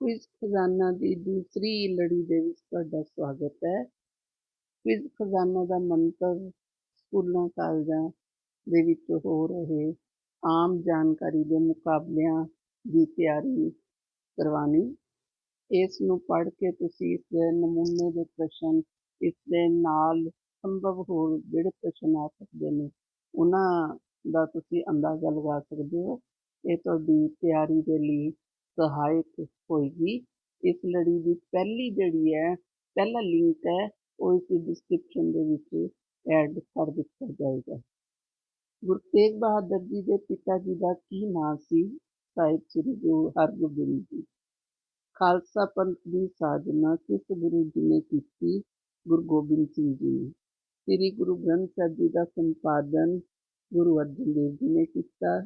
Quiz ਖਜ਼ਾਨਾ ਦੀ ਦੂਸਰੀ ਲੜੀ ਦੇ ਵਿੱਚ ਤੁਹਾਡਾ ਸਵਾਗਤ ਹੈ। ਕੁਇਜ਼ ਖਜ਼ਾਨਾ ਦਾ ਮੰਤਵ ਸਕੂਲਾਂ, ਕਾਲਜਾਂ ਦੇ ਵਿੱਚ ਹੋ ਰਹੇ ਆਮ ਜਾਣਕਾਰੀ ਦੇ ਮੁਕਾਬਲਿਆਂ ਦੀ ਤਿਆਰੀ ਕਰਵਾਉਣੀ। ਇਸ ਨੂੰ ਪੜ੍ਹ ਕੇ ਤੁਸੀਂ ਇਸ ਦੇ ਨਮੂਨੇ ਦੇ ਪ੍ਰਸ਼ਨ, ਇਸ ਦੇ ਨਾਲ ਸੰਭਵ ਹੋਰ ਜਿਹੜੇ ਪ੍ਰਸ਼ਨ ਆ ਸਕਦੇ ਨੇ, ਉਹਨਾਂ ਦਾ ਤੁਸੀਂ ਅੰਦਾਜ਼ਾ ਲਗਾ ਸਕਦੇ ਹੋ। ਇਹ ਤੁਹਾਡੀ ਤਿਆਰੀ ਦੇ ਲਈ ਸਹਾਇਕ ਹੋਏਗੀ ਇਸ ਲੜੀ ਦੀ ਪਹਿਲੀ ਜਿਹੜੀ ਹੈ ਪਹਿਲਾ ਲਿੰਕ ਹੈ ਉਹ ਇਸ ਡਿਸਕ੍ਰਿਪਸ਼ਨ ਦੇ ਵਿੱਚ ਐਡ ਕਰ ਦਿੱਤਾ ਜਾਏਗਾ ਗੁਰੂ ਤੇਗ ਬਹਾਦਰ ਜੀ ਦੇ ਪਿਤਾ ਜੀ ਦਾ ਕੀ ਨਾਮ ਸੀ ਸਾਹਿਬ ਸ੍ਰੀ ਗੁਰੂ ਹਰਗੋਬਿੰਦ ਜੀ ਖਾਲਸਾ ਪੰਥ ਦੀ ਸਾਜਨਾ ਕਿਸ ਗੁਰੂ ਜੀ ਨੇ ਕੀਤੀ ਗੁਰੂ ਗੋਬਿੰਦ ਸਿੰਘ ਜੀ ਨੇ ਸ੍ਰੀ ਗੁਰੂ ਗ੍ਰੰਥ ਸਾਹਿਬ ਜੀ ਦਾ ਸੰਪਾਦਨ ਗੁਰੂ ਅਰਜਨ ਦੇਵ ਜੀ ਨੇ ਕੀਤਾ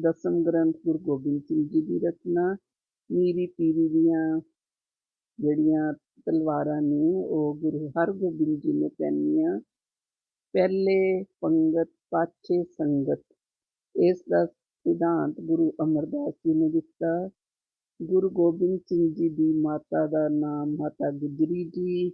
ਦਸਮ ਗ੍ਰੰਥ ਗੁਰੂ ਗੋਬਿੰਦ ਸਿੰਘ ਜੀ ਦੀ ਰਚਨਾ। ਮੀਰੀ ਪੀਰੀ ਦੀਆਂ ਜਿਹੜੀਆਂ ਤਲਵਾਰਾਂ ਨੇ, ਉਹ ਗੁਰੂ ਹਰਗੋਬਿੰਦ ਜੀ ਨੇ ਪਹਿਨੀਆਂ। ਪਹਿਲੇ ਪੰਗਤ, ਪਾਛੇ ਸੰਗਤ, ਇਸ ਦਾ ਸਿਧਾਂਤ ਗੁਰੂ ਅਮਰਦਾਸ ਜੀ ਨੇ ਦਿੱਤਾ। ਗੁਰੂ ਗੋਬਿੰਦ ਸਿੰਘ ਜੀ ਦੀ ਮਾਤਾ ਦਾ ਨਾਮ ਮਾਤਾ ਗੁਜਰੀ ਜੀ,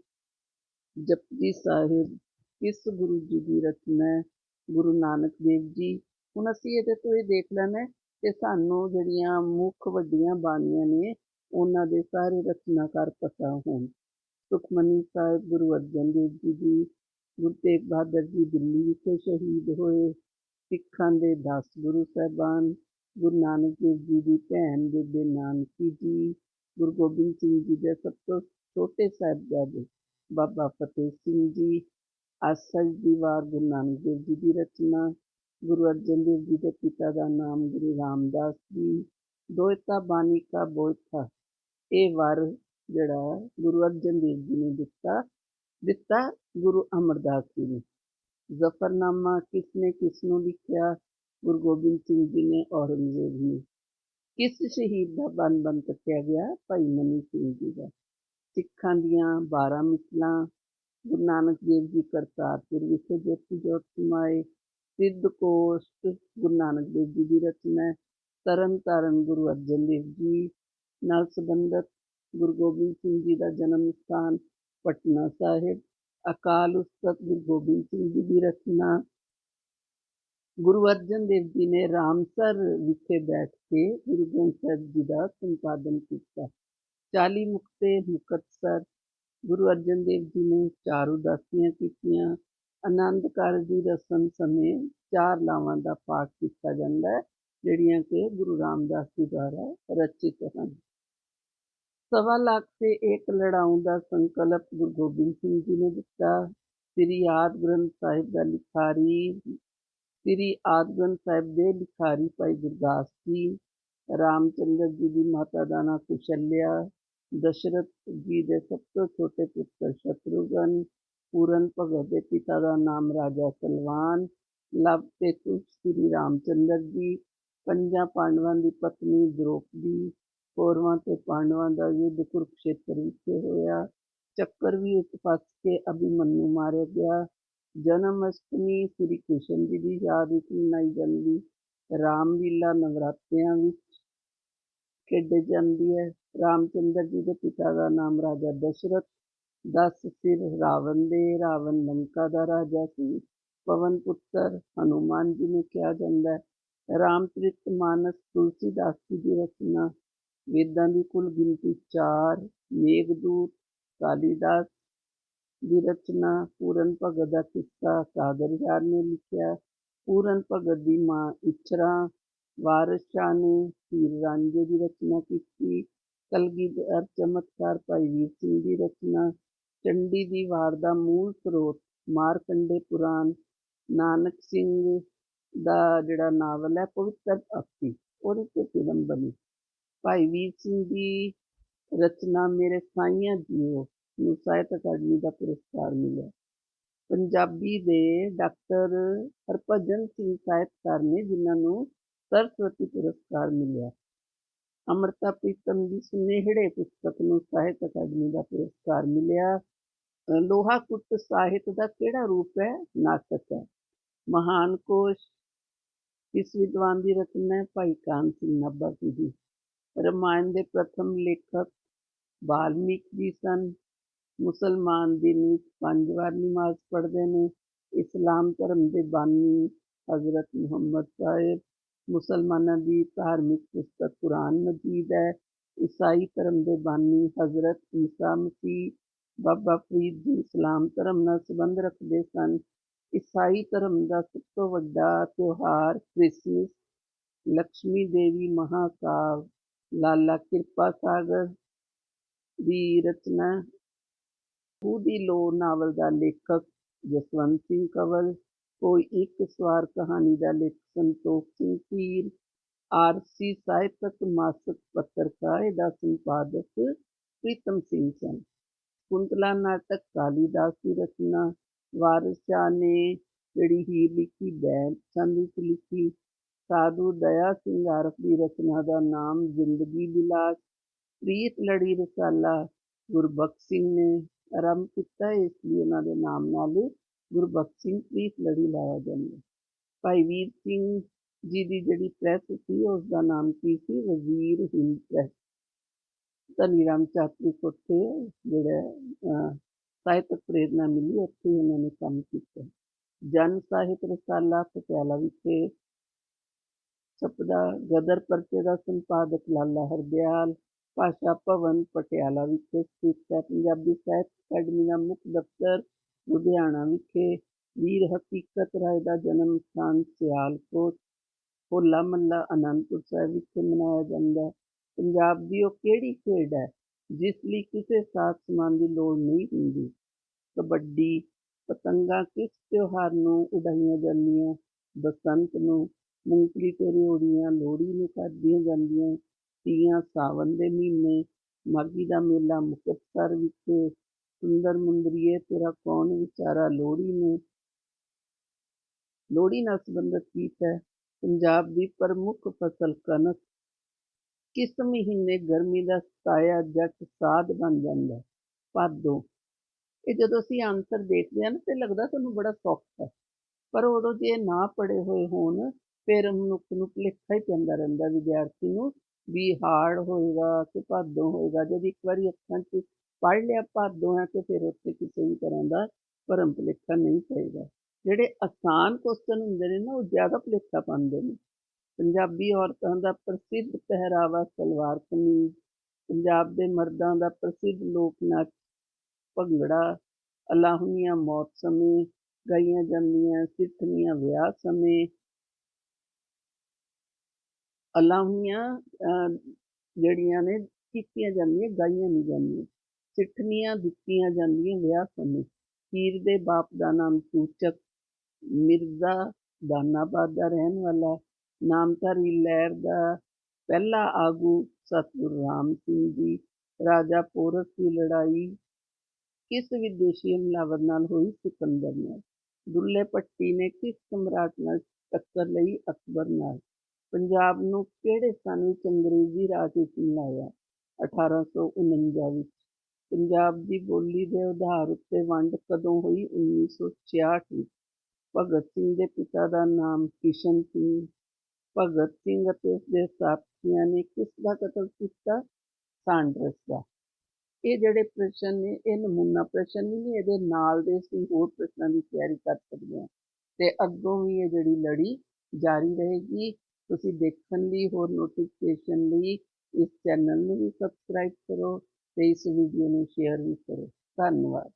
ਜਪਜੀ ਸਾਹਿਬ, ਕਿਸ ਗੁਰੂ ਜੀ ਦੀ ਰਚਨਾ ਹੈ? ਗੁਰੂ ਨਾਨਕ ਦੇਵ ਜੀ ਹੁਣ ਅਸੀਂ ਇਹਦੇ ਤੋਂ ਇਹ ਦੇਖ ਲੈਣਾ ਕਿ ਸਾਨੂੰ ਜਿਹੜੀਆਂ ਮੁੱਖ ਵੱਡੀਆਂ ਬਾਣੀਆਂ ਨੇ, ਉਹਨਾਂ ਦੇ ਸਾਰੇ ਰਚਨਾਕਾਰ ਪਤਾ ਹੋਣ। ਸੁਖਮਨੀ ਸਾਹਿਬ, ਗੁਰੂ ਅਰਜਨ ਦੇਵ ਜੀ ਦੀ, ਗੁਰੂ ਤੇਗ ਬਹਾਦਰ ਜੀ ਦਿੱਲੀ ਵਿਖੇ ਸ਼ਹੀਦ ਹੋਏ, ਸਿੱਖਾਂ ਦੇ 10 ਗੁਰੂ ਸਾਹਿਬਾਨ, ਗੁਰੂ ਨਾਨਕ ਦੇਵ ਜੀ ਦੀ ਭੈਣ, ਬੇਬੇ ਨਾਨਕੀ ਜੀ, ਗੁਰੂ ਗੋਬਿੰਦ ਸਿੰਘ ਜੀ ਦੇ ਸਭ ਤੋਂ ਛੋਟੇ ਸਾਹਿਬਜ਼ਾਦੇ, ਬਾਬਾ ਫਤਿਹ ਸਿੰਘ ਜੀ, ਆਸਲ ਦੀ ਵਾਰ ਗੁਰੂ ਨਾਨਕ ਦੇਵ ਜੀ ਦੀ ਰਚਨਾ ਗੁਰੂ ਅਰਜਨ ਦੇਵ ਜੀ ਦੇ ਪਿਤਾ ਦਾ ਨਾਮ ਗੁਰੂ ਰਾਮਦਾਸ ਜੀ ਦੋਇਤਾ ਬਾਣੀ ਕਾ ਬੋਇਥਾ ਇਹ ਵਰ ਜਿਹੜਾ ਗੁਰੂ ਅਰਜਨ ਦੇਵ ਜੀ ਨੇ ਦਿੱਤਾ ਦਿੱਤਾ ਗੁਰੂ ਅਮਰਦਾਸ ਜੀ ਨੇ ਜ਼ਫਰਨਾਮਾ ਕਿਸਨੇ ਕਿਸ ਨੂੰ ਲਿਖਿਆ ਗੁਰੂ ਗੋਬਿੰਦ ਸਿੰਘ ਜੀ ਨੇ ਔਰੰਗਜ਼ੇਬ ਨੇ ਕਿਸ ਸ਼ਹੀਦ ਦਾ ਬੰਨ ਬੰਨ ਕੱਟਿਆ ਗਿਆ ਭਾਈ ਮਨੀ ਸਿੰਘ ਜੀ ਦਾ ਸਿੱਖਾਂ ਦੀਆਂ 12 ਮਿਸਲਾਂ ਗੁਰੂ ਨਾਨਕ ਦੇਵ ਜੀ ਕਰਤਾਰਪੁਰ ਵਿਖੇ ਜੋਤੀ ਜੋਤ ਸਮਾਏ ਸਿੱਧ ਕੋਸ਼ਟ ਗੁਰੂ ਨਾਨਕ ਦੇਵ ਜੀ ਦੀ ਰਚਨਾ ਹੈ ਤਰਨ ਤਾਰਨ ਗੁਰੂ ਅਰਜਨ ਦੇਵ ਜੀ ਨਾਲ ਸੰਬੰਧਤ ਗੁਰੂ ਗੋਬਿੰਦ ਸਿੰਘ ਜੀ ਦਾ ਜਨਮ ਸਥਾਨ ਪਟਨਾ ਸਾਹਿਬ ਅਕਾਲ ਉਸਤਤ ਗੁਰੂ ਗੋਬਿੰਦ ਸਿੰਘ ਜੀ ਦੀ ਰਚਨਾ ਗੁਰੂ ਅਰਜਨ ਦੇਵ ਜੀ ਨੇ ਰਾਮਸਰ ਵਿਖੇ ਬੈਠ ਕੇ ਗੁਰੂ ਗ੍ਰੰਥ ਸਾਹਿਬ ਜੀ ਦਾ ਸੰਪਾਦਨ ਕੀਤਾ 40 ਮੁਕਤੇ ਮੁਕਤਸਰ ਗੁਰੂ ਅਰਜਨ ਦੇਵ ਜੀ ਨੇ ਚਾਰ ਉਦਾਸੀਆਂ ਕੀਤੀਆਂ ਆਨੰਦ ਕਾਰਜ ਦੀ ਰਸਮ ਸਮੇਂ ਚਾਰ ਲਾਵਾਂ ਦਾ ਪਾਠ ਕੀਤਾ ਜਾਂਦਾ ਹੈ, ਜਿਹੜੀਆਂ ਕਿ ਗੁਰੂ ਰਾਮਦਾਸ ਜੀ ਦੁਆਰਾ ਰਚਿਤ ਹਨ। ਸਵਾ ਲੱਖ ਤੇ ਇੱਕ ਲੜਾਉਂ ਦਾ ਸੰਕਲਪ ਗੁਰੂ ਗੋਬਿੰਦ ਸਿੰਘ ਜੀ ਨੇ ਦਿੱਤਾ। ਸ੍ਰੀ ਆਦ ਗ੍ਰੰਥ ਸਾਹਿਬ ਦਾ ਲਿਖਾਰੀ, ਸ੍ਰੀ ਆਦ ਗ੍ਰੰਥ ਸਾਹਿਬ ਦੇ ਲਿਖਾਰੀ ਭਾਈ ਗੁਰਦਾਸ ਜੀ, ਰਾਮਚੰਦਰ ਜੀ ਦੀ ਮਾਤਾ ਦਾ ਨਾਂ ਕੁਸ਼ਲਿਆ, ਦਸ਼ਰਥ ਜੀ ਦੇ ਸਭ ਤੋਂ ਛੋਟੇ ਪੁੱਤਰ ਸ਼ਤਰੂਗਨ ਪੂਰਨ ਭਗਤ ਦੇ ਪਿਤਾ ਦਾ ਨਾਮ ਰਾਜਾ ਸਲਵਾਨ, ਲਵ ਤੇ ਕੁਸ਼ ਸ੍ਰੀ ਰਾਮਚੰਦਰ ਜੀ, ਪੰਜਾਂ ਪਾਂਡਵਾਂ ਦੀ ਪਤਨੀ ਦ੍ਰੋਪਦੀ, ਕੌਰਵਾਂ ਤੇ ਪਾਂਡਵਾਂ ਦਾ ਯੁੱਧ ਕੁਰੂਕਸ਼ੇਤਰ ਵਿਖੇ ਹੋਇਆ। ਚੱਕਰ ਵੀ ਇੱਕ ਫਸ ਕੇ ਅਭਿਮਨੂ ਮਾਰਿਆ ਗਿਆ। ਜਨਮ ਅਸ਼ਟਮੀ ਸ੍ਰੀ ਕ੍ਰਿਸ਼ਨ ਜੀ ਦੀ ਯਾਦ ਵਿੱਚ ਮਨਾਈ ਜਾਂਦੀ। ਰਾਮਲੀਲਾ ਨਵਰਾਤਿਆਂ ਵਿੱਚ ਖੇਡੀ ਜਾਂਦੀ ਹੈ। ਰਾਮਚੰਦਰ ਜੀ ਦੇ ਪਿਤਾ ਦਾ ਨਾਮ ਰਾਜਾ ਦਸ਼ਰਥ ਦਸ ਸਿਰ ਰਾਵਣ ਦੇ ਰਾਵਣ ਲੰਕਾ ਦਾ ਰਾਜਾ ਸੀ ਪਵਨ ਪੁੱਤਰ ਹਨੂਮਾਨ ਜੀ ਨੂੰ ਕਿਹਾ ਜਾਂਦਾ ਹੈ ਰਾਮਚਰਿਤ ਮਾਨਸ ਤੁਲਸੀਦਾਸ ਜੀ ਦੀ ਰਚਨਾ ਵੇਦਾਂ ਦੀ ਕੁੱਲ ਗਿਣਤੀ 4 ਮੇਘਦੂਤ ਕਾਲੀਦਾਸ ਦੀ ਰਚਨਾ ਪੂਰਨ ਭਗਤ ਦਾ ਕਿੱਸਾ ਕਾਗਰਯਾਰ ਨੇ ਲਿਖਿਆ ਪੂਰਨ ਭਗਤ ਦੀ ਮਾਂ ਇਚਰਾ ਵਾਰਿਸ ਸ਼ਾਹ ਨੇ ਹੀਰ ਰਾਂਝੇ ਦੀ ਰਚਨਾ ਕੀਤੀ ਕਲਗੀਧਰ ਚਮਤਕਾਰ ਭਾਈ ਵੀਰ ਸਿੰਘ ਦੀ ਰਚਨਾ ਚੰਡੀ ਦੀ ਵਾਰ ਦਾ ਮੂਲ ਸਰੋਤ ਮਾਰਕੰਡੇ ਪੁਰਾਣ ਨਾਨਕ ਸਿੰਘ ਦਾ ਜਿਹੜਾ ਨਾਵਲ ਹੈ, ਪਵਿੱਤਰ ਭਗਤੀ ਉਹਦੇ ਤੇ ਫਿਲਮ ਬਣੀ। ਭਾਈ ਵੀਰ ਸਿੰਘ ਦੀ ਰਚਨਾ ਮੇਰੇ ਸਾਈਆਂ ਜੀਓ ਨੂੰ ਸਾਹਿਤ ਅਕਾਦਮੀ ਦਾ ਪੁਰਸਕਾਰ ਮਿਲਿਆ। ਪੰਜਾਬੀ ਦੇ ਡਾਕਟਰ ਹਰਭਜਨ ਸਿੰਘ ਸਾਹਿਤਕਾਰ ਨੇ ਜਿਨ੍ਹਾਂ ਨੂੰ ਸਰਸਵਤੀ ਪੁਰਸਕਾਰ ਮਿਲਿਆ। ਅੰਮ੍ਰਿਤਾ ਪ੍ਰੀਤਮ ਦੀ ਸੁਨੇਹੜੇ ਪੁਸਤਕ ਨੂੰ ਸਾਹਿਤ ਅਕਾਦਮੀ ਦਾ ਪੁਰਸਕਾਰ ਮਿਲਿਆ। ਲੋਹਾ ਕੁੱਟ ਸਾਹਿਤ ਦਾ ਕਿਹੜਾ ਰੂਪ ਹੈ? ਨਾਟਕ ਹੈ। ਮਹਾਨ ਕੋਸ਼ ਇਸ ਵਿਦਵਾਨ ਦੀ ਰਚਨਾ ਹੈ ਭਾਈ ਕਾਨ ਸਿੰਘ ਨਾਭਾ ਜੀ ਦੀ ਰਮਾਇਣ ਦੇ ਪ੍ਰਥਮ ਲੇਖਕ ਵਾਲਮੀਕ ਜੀ ਸਨ। ਮੁਸਲਮਾਨ ਦਿਨ ਵਿੱਚ ਪੰਜ ਵਾਰ ਨਮਾਜ਼ ਪੜ੍ਹਦੇ ਨੇ। ਇਸਲਾਮ ਧਰਮ ਦੇ ਬਾਨੀ ਹਜ਼ਰਤ ਮੁਹੰਮਦ ਸਾਹਿਬ ਮੁਸਲਮਾਨਾਂ ਦੀ ਧਾਰਮਿਕ ਪੁਸਤਕ ਕੁਰਾਨ ਮਜੀਦ ਹੈ। ਈਸਾਈ ਧਰਮ ਦੇ ਬਾਨੀ ਹਜ਼ਰਤ ਈਸਾ ਮਸੀਹ ਬਾਬਾ ਫਰੀਦ ਜੀ ਇਸਲਾਮ ਧਰਮ ਨਾਲ ਸੰਬੰਧ ਰੱਖਦੇ ਸਨ। ਈਸਾਈ ਧਰਮ ਦਾ ਸਭ ਤੋਂ ਵੱਡਾ ਤਿਉਹਾਰ ਕ੍ਰਿਸਮਸ ਲక్ష్ਮੀ ਦੇਵੀ ਮਹਾਕਾਵ, ਲਾਲਾ ਕਿਰਪਾ ਸਾਗਰ ਦੀ ਰਚਨਾ, ਖੂਹ ਦੀ ਲੋ ਨਾਵਲ ਦਾ ਲੇਖਕ ਜਸਵੰਤ ਸਿੰਘ ਕੰਵਲ ਕੋਈ ਇੱਕ ਸਵਾਰ ਕਹਾਣੀ ਦਾ ਲੇਖਕ ਸੰਤੋਖ ਸਿੰਘ ਪੀਰ ਆਰਸੀ ਸਾਹਿਤਕ ਮਾਸਕ ਪੱਤਰਕਾਰ ਦਾ ਸੰਪਾਦਕ ਪ੍ਰੀਤਮ ਸਿੰਘ ਸਨ ਕੁੰਤਲਾ ਨਾਟਕ ਕਾਲੀਦਾਸ ਦੀ ਰਚਨਾ। ਵਾਰਿਸ ਸ਼ਾਹ ਨੇ ਜਿਹੜੀ ਹੀਰ ਲਿਖੀ, ਬੈਲ ਚੰਦ ਵਿੱਚ ਲਿਖੀ। ਸਾਧੂ ਦਇਆ ਸਿੰਘ ਆਰਫ ਦੀ ਰਚਨਾ ਦਾ ਨਾਮ ਜ਼ਿੰਦਗੀ ਬਿਲਾਸ। ਪ੍ਰੀਤ ਲੜੀ ਰਸਾਲਾ। ਗੁਰਬਖਸ਼ ਸਿੰਘ ਨੇ ਆਰੰਭ ਕੀਤਾ, ਇਸ ਲਈ ਉਹਨਾਂ ਦੇ ਨਾਮ ਨਾਲ ਗੁਰਬਖਸ਼ ਸਿੰਘ ਪ੍ਰੀਤ ਲੜੀ ਲਾਇਆ ਜਾਂਦਾ। ਭਾਈ ਵੀਰ ਸਿੰਘ ਜੀ ਦੀ ਜਿਹੜੀ ਪ੍ਰੈਸ ਸੀ ਉਸ ਦਾ ਨਾਮ ਕੀ ਸੀ? ਵਜ਼ੀਰ ਹਿੰਦ ਪ੍ਰੈਸ। ਧਨੀ ਰਾਮ ਚਾਤਰੀ ਕੋਠੇ ਜਿਹੜਾ ਸਾਹਿਤਕ ਪ੍ਰੇਰਨਾ ਮਿਲੀ, ਉੱਥੇ ਉਹਨਾਂ ਨੇ ਕੰਮ ਕੀਤਾ। ਜਨ ਸਾਹਿਤ ਰਸਾਲਾ ਪਟਿਆਲਾ ਵਿਖੇ ਛਪਦਾ ਗਦਰ ਪਰਚੇ ਦਾ ਸੰਪਾਦਕ ਲਾਲਾ ਹਰਦਿਆਲ, ਭਾਸ਼ਾ ਭਵਨ ਪਟਿਆਲਾ ਵਿਖੇ ਸਥਿਤ ਹੈ। ਪੰਜਾਬੀ ਸਾਹਿਤ ਅਕੈਡਮੀ ਦਾ ਮੁੱਖ ਦਫ਼ਤਰ ਲੁਧਿਆਣਾ ਵਿਖੇ ਵੀਰ ਹਕੀਕਤ ਰਾਏ ਦਾ ਜਨਮ ਸਥਾਨ ਸਿਆਲਕੋਟ ਹੋਲਾ ਮਹੱਲਾ ਅਨੰਦਪੁਰ ਸਾਹਿਬ ਵਿਖੇ ਮਨਾਇਆ ਜਾਂਦਾ ਹੈ। ਪੰਜਾਬ ਦੀ ਉਹ ਕਿਹੜੀ ਖੇਡ ਹੈ ਜਿਸ ਲਈ ਕਿਸੇ ਸਾਥ ਸਮਾਨ ਦੀ ਲੋੜ ਨਹੀਂ ਹੁੰਦੀ? ਕਬੱਡੀ, ਪਤੰਗਾਂ ਕਿਸ ਤਿਉਹਾਰ ਨੂੰ ਉਡਾਈਆਂ ਜਾਂਦੀਆਂ? ਬਸੰਤ ਨੂੰ, ਮੂੰਗਫਲੀ ਤੇ ਰਿਓੜੀਆਂ ਲੋਹੜੀ ਨੂੰ ਖਾਧੀਆਂ ਜਾਂਦੀਆਂ। ਤੀਆਂ ਸਾਵਣ ਦੇ ਮਹੀਨੇ, ਮਾਘੀ ਦਾ ਮੇਲਾ ਮੁਕਤਸਰ ਵਿਖੇ ਸੁੰਦਰ ਮੁੰਦਰੀਏ, ਤੇਰਾ ਕੌਣ ਵਿਚਾਰਾ? ਲੋਹੜੀ ਨੂੰ, ਲੋਹੜੀ ਨਾਲ ਸੰਬੰਧਿਤ ਗੀਤ ਹੈ। ਪੰਜਾਬ ਦੀ ਪ੍ਰਮੁੱਖ ਫਸਲ ਕਣਕ। ਕਿਸ ਮਹੀਨੇ ਗਰਮੀ ਦਾ ਸਤਾਇਆ ਜੱਟ ਸਾਧ ਬਣ ਜਾਂਦਾ ਭਾਦੋ ਇਹ ਜਦੋਂ ਅਸੀਂ ਆਨਸਰ ਦੇਖਦੇ ਹਾਂ ਨਾ, ਤੇ ਲੱਗਦਾ ਤੁਹਾਨੂੰ ਬੜਾ ਸੌਖਾ ਹੈ। ਪਰ ਉਦੋਂ ਜੇ ਨਾ ਪੜੇ ਹੋਏ ਹੋਣ, ਫਿਰ ਮਨੁੱਖ ਨੂੰ ਭੁਲੇਖਾ ਹੀ ਪੈਂਦਾ ਰਹਿੰਦਾ ਵਿਦਿਆਰਥੀ ਨੂੰ ਵੀ ਹਾੜ ਹੋਏਗਾ ਕਿ ਭਾਦੋਂ ਹੋਏਗਾ। ਜਦ ਇੱਕ ਵਾਰੀ ਅੱਖਾਂ 'ਚ ਪੜ੍ਹ ਲਿਆ ਭਾਦੋਂ ਹੈ ਤੇ ਫਿਰ ਉੱਥੇ ਕਿਸੇ ਵੀ ਤਰ੍ਹਾਂ ਦਾ ਭਰਮ ਭੁਲੇਖਾ ਨਹੀਂ ਪਏਗਾ ਜਿਹੜੇ ਆਸਾਨ ਕੁਐਸਚਨ ਹੁੰਦੇ ਨੇ ਨਾ, ਉਹ ਜ਼ਿਆਦਾ ਭੁਲੇਖਾ ਪਾਉਂਦੇ ਨੇ। ਪੰਜਾਬੀ ਔਰਤਾਂ ਦਾ ਪ੍ਰਸਿੱਧ ਪਹਿਰਾਵਾ ਸਲਵਾਰ ਕਮੀਜ਼, ਪੰਜਾਬ ਦੇ ਮਰਦਾਂ ਦਾ ਪ੍ਰਸਿੱਧ ਲੋਕ ਨਾਚ ਭੰਗੜਾ, ਅਲਾਹੁਣੀਆਂ ਮੌਤ ਸਮੇਂ, ਗਾਈਆਂ ਜਾਂਦੀਆਂ ਸਿੱਠਣੀਆਂ ਵਿਆਹ ਸਮੇਂ, ਅਲਾਹੁਣੀਆਂ ਜਿਹੜੀਆਂ ਨੇ ਕੀਤੀਆਂ ਜਾਂਦੀਆਂ, ਗਾਈਆਂ ਨਹੀਂ ਜਾਂਦੀਆਂ। ਸਿੱਠਣੀਆਂ ਦਿੱਤੀਆਂ ਜਾਂਦੀਆਂ ਵਿਆਹ ਸਮੇਂ। ਹੀਰ ਦੇ ਬਾਪ ਦਾ ਨਾਮ ਸੂਚਕ, ਮਿਰਜ਼ਾ ਦਾਨਾਬਾਦ ਦਾ ਰਹਿਣ ਵਾਲਾ ਨਾਮਧਾਰੀ ਲਹਿਰ ਦਾ ਪਹਿਲਾ ਆਗੂ ਸਤਿਗੁਰੂ ਰਾਮ ਸਿੰਘ ਜੀ, ਰਾਜਾ ਪੋਰਸ ਦੀ ਲੜਾਈ ਕਿਸ ਵਿਦੇਸ਼ੀ ਹਮਲਾਵਰ ਨਾਲ ਹੋਈ ਸਿਕੰਦਰ ਨਾਲ? ਦੁੱਲੇ ਭੱਟੀ ਨੇ ਕਿਸ ਸਮਰਾਟ ਨਾਲ ਟੱਕਰ ਲਈ ਅਕਬਰ ਨਾਲ? ਪੰਜਾਬ ਨੂੰ ਕਿਹੜੇ ਸਨ ਵਿੱਚ ਅੰਗਰੇਜ਼ੀ ਰਾਜ ਵਿੱਚ ਮਿਲਾਇਆ? 1849 ਵਿੱਚ ਪੰਜਾਬ ਦੀ ਬੋਲੀ ਦੇ ਆਧਾਰ ਉੱਤੇ ਵੰਡ ਕਦੋਂ ਹੋਈ? 1966 ਵਿੱਚ। ਭਗਤ ਸਿੰਘ ਦੇ ਪਿਤਾ ਦਾ ਨਾਮ ਕਿਸ਼ਨ ਸਿੰਘ। ਭਗਤ ਸਿੰਘ ਅਤੇ ਉਸਦੇ ਸਾਥੀਆਂ ਨੇ ਕਿਸ ਦਾ ਕਤਲ ਕੀਤਾ? ਸਾਂਡਰਸ ਦਾ। ਇਹ ਜਿਹੜੇ ਪ੍ਰਸ਼ਨ ਨੇ, ਇਹ ਨਮੂਨਾ ਪ੍ਰਸ਼ਨ ਨਹੀਂ ਨੇ, ਇਹਦੇ ਨਾਲ ਦੇ ਅਸੀਂ ਹੋਰ ਪ੍ਰਸ਼ਨਾਂ ਦੀ ਤਿਆਰੀ ਕਰ ਸਕਦੇ ਹਾਂ। ਤੇ ਅੱਗੋਂ ਵੀ ਇਹ ਜਿਹੜੀ ਲੜੀ ਜਾਰੀ ਰਹੇਗੀ, ਤੁਸੀਂ ਦੇਖਣ ਲਈ ਹੋਰ ਨੋਟੀਫਿਕੇਸ਼ਨ ਲਈ ਇਸ ਚੈਨਲ ਨੂੰ ਵੀ ਸਬਸਕ੍ਰਾਈਬ ਕਰੋ। ਤੇ ਇਸ ਵੀਡੀਓ ਨੂੰ ਸ਼ੇਅਰ ਵੀ ਕਰੋ। ਧੰਨਵਾਦ।